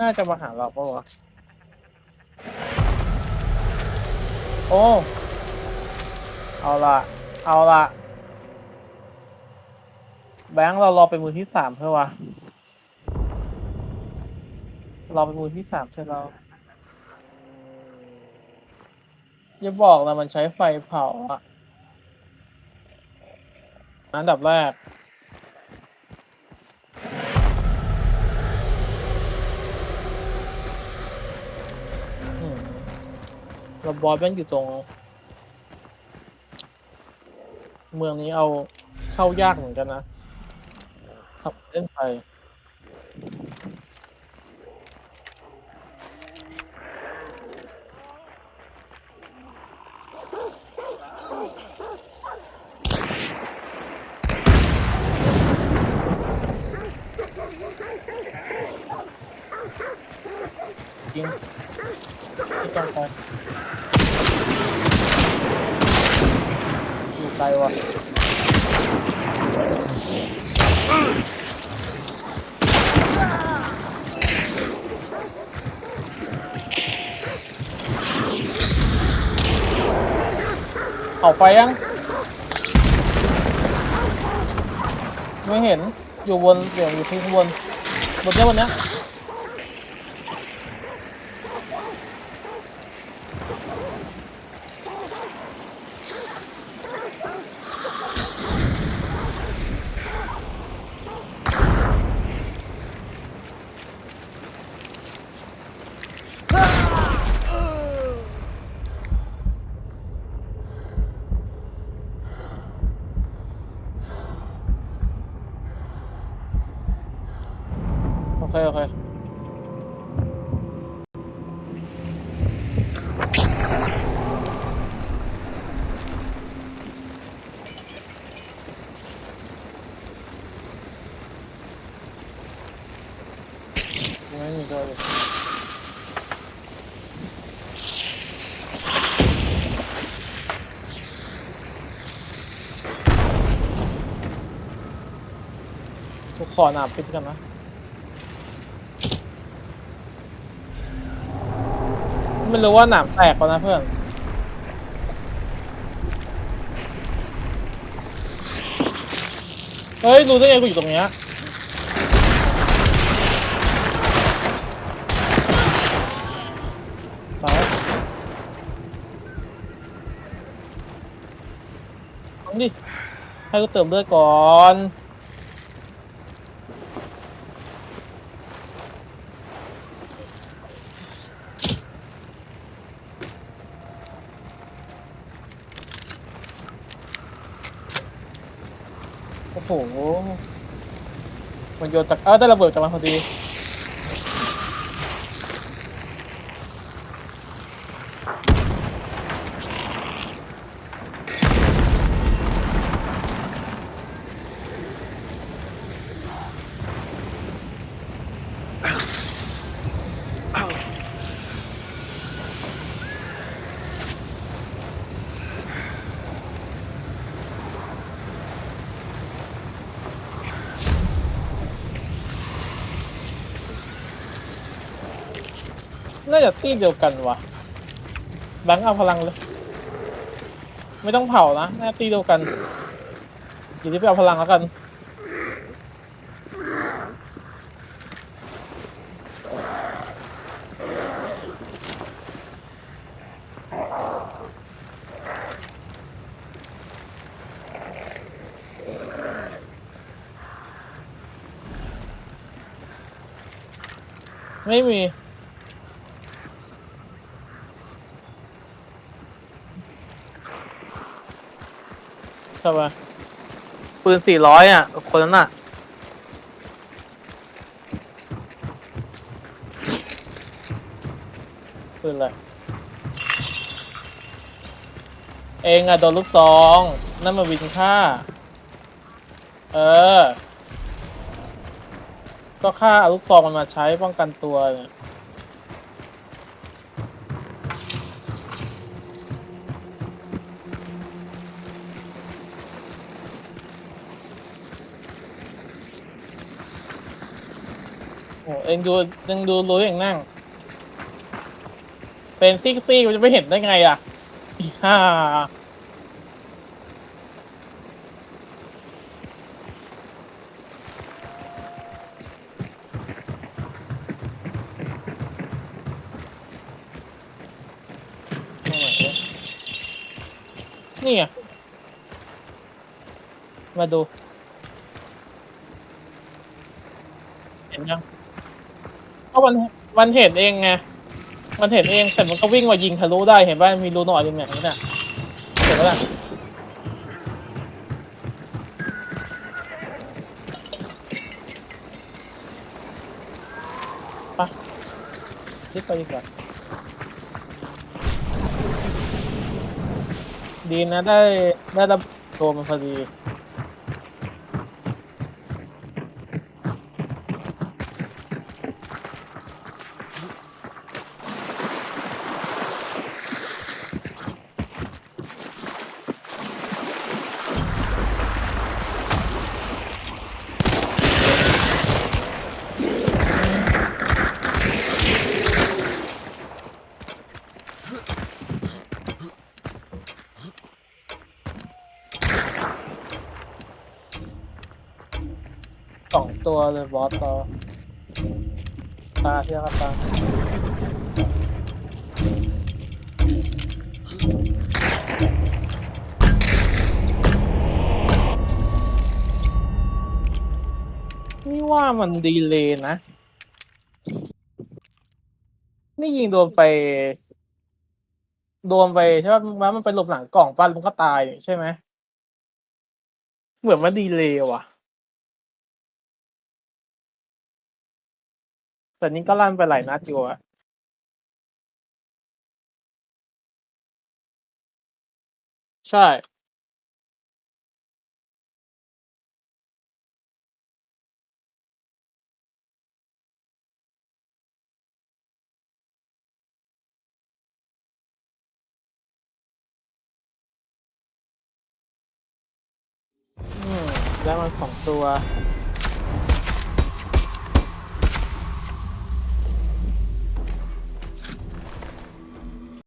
น่าจะมาหาเราปะวะ โอ้ เอาละเอาละแบงค์เรารอเป็นมือที่สามเพื่อวะรอเป็นมือที่สามใช่เราอย่าบอกนะมันใช้ไฟเผาอะอันดับแรก แล้วบอสแม่งอยู่ตรง เมืองนี้เอาเข้ายากเหมือนกันนะขับเล่นไปจริงที่ต้องไปอยู่ ไกลวะออกไปยัง ไม่เห็นอยู่บนเดี๋ยวอยู่ที่ข้างบนบนเนี้ยบนเนี้ย เคโอเคยังไม่มีตัวเลยทุกขอหนาบปิดกันนะ ไม่รู้ว่าหนามแตกปะนะเพื่อน เฮ้ยรู้ได้ไงกูอยู่ตรงเนี้ยตายเอาดิให้กูเติมเลือดก่อน โอ้โห มันโยนตะเออได้ระเบิดจากมันพอดี น่าจะตีเดียวกันวะแบงค์เอาพลังเลย ไม่ต้องเผานะน่าตีเดียวกันอยู่ที่ไปเอาพลังแล้วกันไม่มี ใช่ปะปืนสี่ร้อยอะ คนนั้นอะ ปืนอะไร เองอะ โดนลูกซอง นั่นมาวินฆ่า เออ ก็ฆ่าเอาลูกซองมันมาใช้ป้องกันตัวเนี่ย เองดูเองดูรู้เองนั่ง เป็นซี่ซี่มันจะไม่เห็นได้ไงอะอีห่าเนี่ไงมาดู เห็นยัง เพราะมันมันเห็นเองไง มันเห็นเองแต่มันก็วิ่งมายิงทะลุได้เห็นป่ะมีรูหน่อยนึงเนี่ยนี่น่ะเห็นปะล่ะไปรีบไปดีกว่าดีนะได้ได้ระตัวมันพอดี สองตัวเลยบอสเราตาที่เราตานี่ว่ามันดีเลยนะ นี่ยิงโดนไป โดนไปใช่ป่ะมันมันไปหลบหลังกล่องปั้นมันก็ตายใช่ไหม เหมือนมันดีเลยว่ะ แต่นี่ก็ลั่นไปหลายนัดอยู่อะใช่ อืมได้มาสองตัว